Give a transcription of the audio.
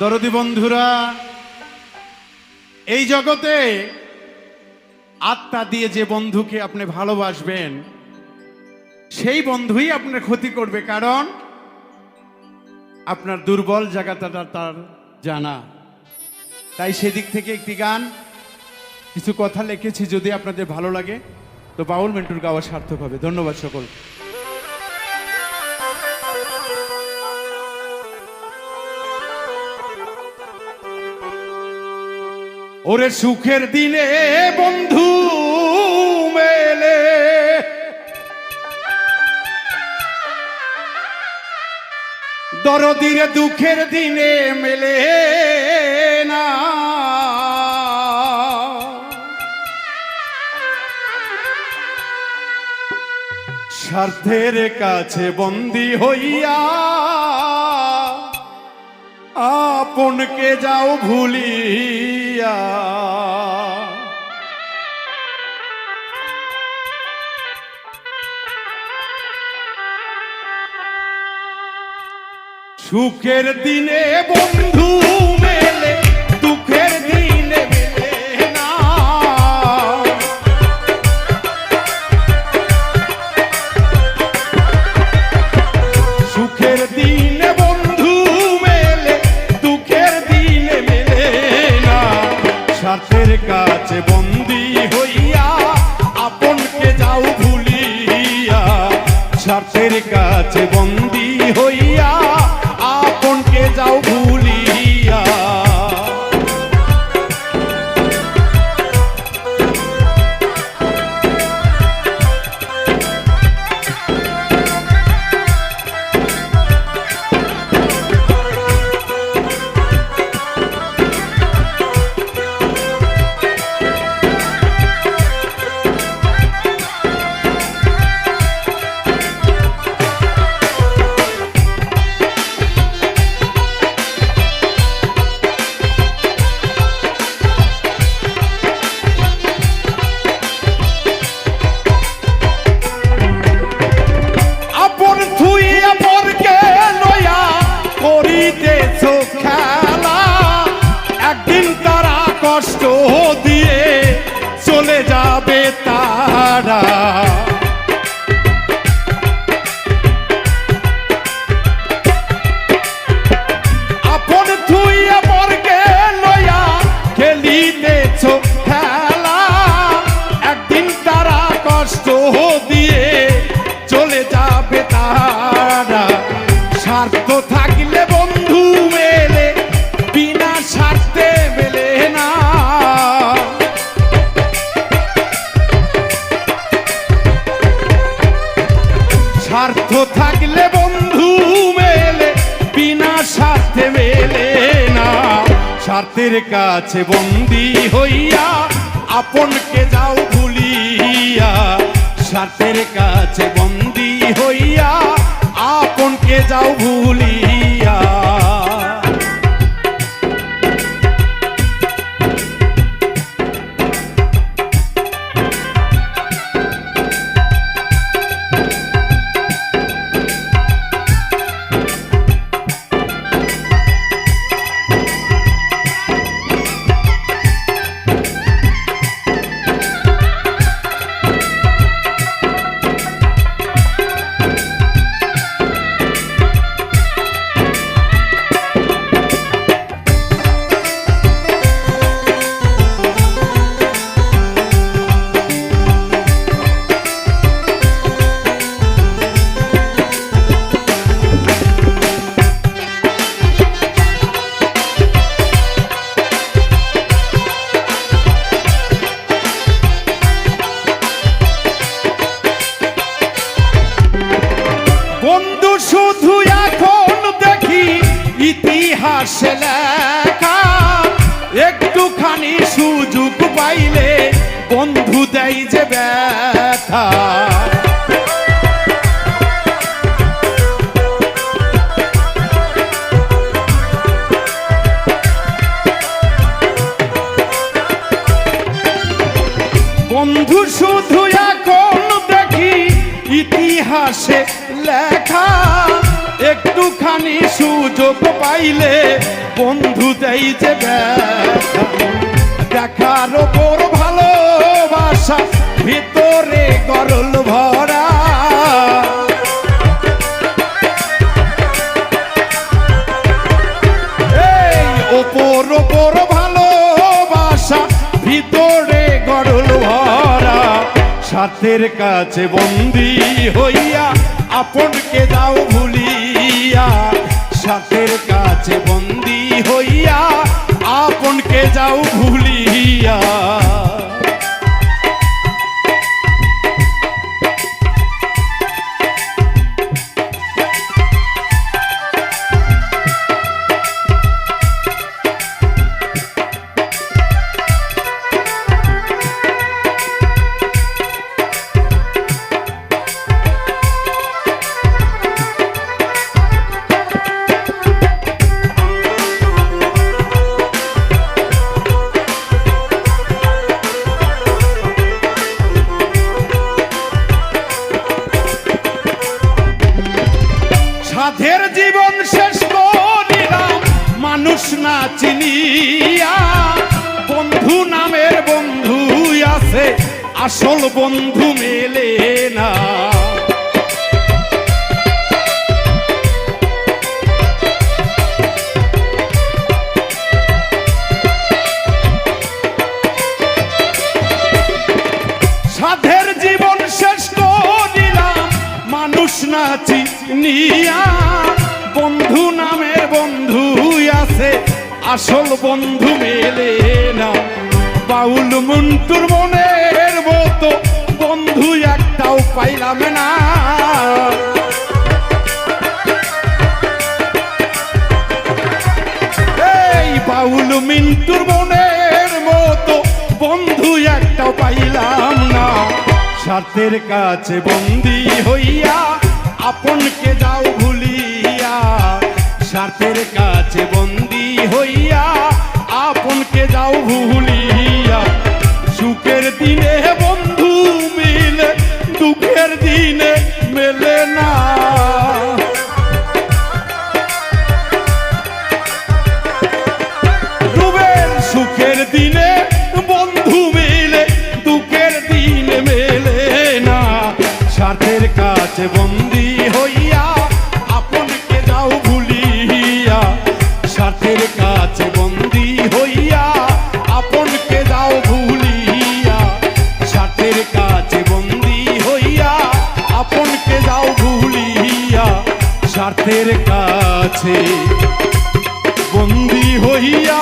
দরদি বন্ধুরা, এই জগতে আত্মা দিয়ে যে বন্ধুকে আপনি ভালোবাসবেন, সেই বন্ধুই আপনার ক্ষতি করবে, কারণ আপনার দুর্বল জায়গাটা তার জানা। তাই সেদিক থেকে একটি গান, কিছু কথা লিখেছি যদি আপনাদের ভালো লাগে, তো বাউল মেন্টুর গাওয়া সার্থক হবে। ধন্যবাদ সকল ওরে সুখের দিনে বন্ধু মেলে। দরদিরে দুঃখের দিনে মেলে না। স্বার্থের কাছে বন্দি হইয়া আপনকে যাও ভুলিয়া সুখের দিনে বন্ধু স্বার্থের কাছে বন্দি স্বার্থ থাকলে বন্ধু মেলে, বিনা স্বার্থে মেলে না। স্বার্থের কাছে বন্দি হইয়া আপনকে যাও ভুলিয়া। স্বার্থের কাছে বন্দি হইয়া আপনকে যাও ভুলিয়া। ইতিহাসে লেখা। একটুখানি সুযোগ পাইলে বন্ধু দেয় যে ব্যথা। বন্ধু শুধু এখন দেখি ইতিহাসে লেখা। একটুখানি সুযোগ পাইলে বন্ধু দেই দেখার ওপর ভালোবাসা, ভিতরে গরল ভরা। ওপর ভালোবাসা, ভিতরে গরল ভরা। সাথের কাছে বন্দি হইয়া আপনকে দাও সাথের সাধের জীবন শেষ করিলাম। মানুষ না চিনিয়া বন্ধু নামের বন্ধু আছে, আসল বন্ধু মেলে না। চিনিয়া বন্ধু নামের বন্ধু আছে, আসল বন্ধু মেলে না। বাউল মন্টুর মনের মতো বন্ধু একটাও পাইলাম না। এই বাউল মিন্টুর মনের মতো বন্ধু একটাও পাইলাম না। স্বার্থের কাছে বন্দি হইয়া আপনকে যাও ভুলিয়া, স্বার্থের কাছে বন্দি হইয়া আপনকে যাও ভুলিয়া। সুখের দিনে বন্ধু মিলে, দুঃখের দিনে মেলে না। সুখের দিনে বন্ধু মেলে, দুঃখের দিনে মেলে না। কাছে বন্দি স্বার্থের কাছে বন্দি হইয়া, আপনকে যাও ভুলিয়া। স্বার্থের কাছে বন্দি হইয়া, আপনকে যাও ভুলিয়া। স্বার্থের কাছে বন্দি হইয়া।